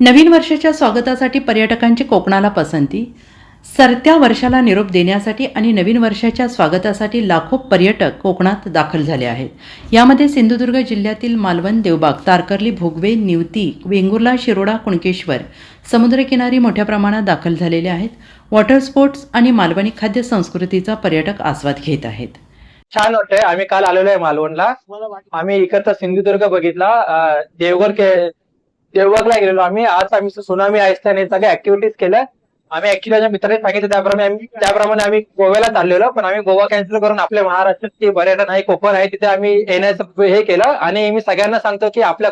नवीन वर्षाच्या स्वागतासाठी पर्यटकांची कोकणाला पसंती सरत्या वर्षाला निरोप देण्यासाठी आणि नवीन वर्षाच्या स्वागतासाठी लाखो पर्यटक कोकणात दाखल झाले आहेत. यामध्ये सिंधुदुर्ग जिल्ह्यातील मालवण देवबाग तारकर्ली भोगवे निवती वेंगुर्ला शिरोडा कुणकेश्वर समुद्रकिनारी मोठ्या प्रमाणात दाखल झालेले आहेत. वॉटर स्पोर्ट्स आणि मालवणी खाद्य संस्कृतीचा पर्यटक आस्वाद घेत आहेत. छान वाटतंय. आम्ही काल आलेलो आहे मालवणला. आम्ही इकडचा सिंधुदुर्ग बघितला. अं, देवगडला गेलेलो आम्ही. आज आम्ही सुनामी आयस्थान हे सगळे ऍक्टिव्हिटीज केल्या. आम्ही ऍक्च्युली माझ्या मित्राने सांगितलं त्याप्रमाणे आम्ही त्याप्रमाणे आम्ही गोव्याला चाललेलो. पण आम्ही गोवा कॅन्सल करून आपल्या महाराष्ट्रात जे पर्यटन आहे कोकण आहे तिथे आम्ही येण्याचं हे केलं. आणि मी सगळ्यांना सांगतो की आपल्या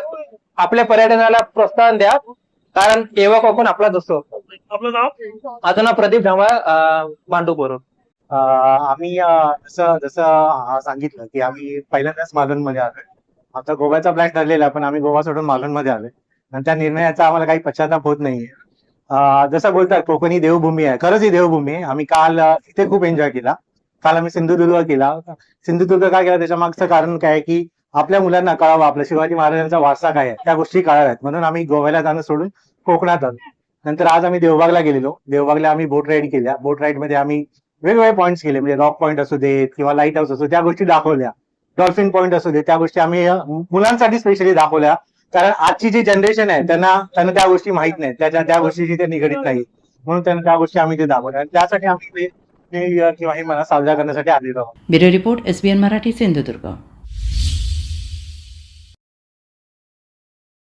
आपल्या पर्यटनाला प्रोत्साहन द्या. कारण केव्हा कोकण आपलाच असतो. आपलं नाव? माझं नाव प्रदीप ढामा मांडूपूर आम्ही जसं जसं सांगितलं की आम्ही पहिल्यांदाच मालवणमध्ये आलोय. आमचा गोव्याचा प्लॅन ठरलेला पण आम्ही गोवा सोडून मालवणमध्ये आलोय. आणि त्या निर्णयाचा आम्हाला काही पश्चाताप होत नाहीये. जसं बोलतात कोकण ही देवभूमी आहे. खरंच ही देवभूमी आहे. आम्ही काल इथे खूप एन्जॉय केला. काल आम्ही सिंधुदुर्ग केला. सिंधुदुर्ग काय केला? त्याच्या मागचं कारण काय आहे की आपल्या मुलांना कळावं. आपल्या शिवाजी महाराजांचा वारसा काय आहे? त्या गोष्टी कळाव्यात. म्हणून आम्ही गोव्याला जाणं सोडून कोकणात आलो. नंतर आज आम्ही देवबागला गेलेलो. देवबागला आम्ही बोट राईड केल्या. बोट राईडमध्ये आम्ही वेगवेगळे पॉईंट्स केले. म्हणजे रॉक पॉईंट असू देत किंवा लाइट हाऊस असू त्या गोष्टी दाखवल्या. डॉल्फिन पॉईंट असू दे त्या गोष्टी आम्ही मुलांसाठी स्पेशली दाखवल्या. कारण आजची जी जनरेशन आहे त्यांना त्यांना त्या गोष्टी माहीत नाहीत. त्याच्या त्या गोष्टीशी ते निगडीत नाही म्हणून त्यांना त्या गोष्टी आम्ही ते दाखवल्या आणि त्यासाठी आम्ही ते- इयर किंवा हे मला साजरा करण्यासाठी आलेलो आहोत. Bureau report S B N Marathi Sindhudurg.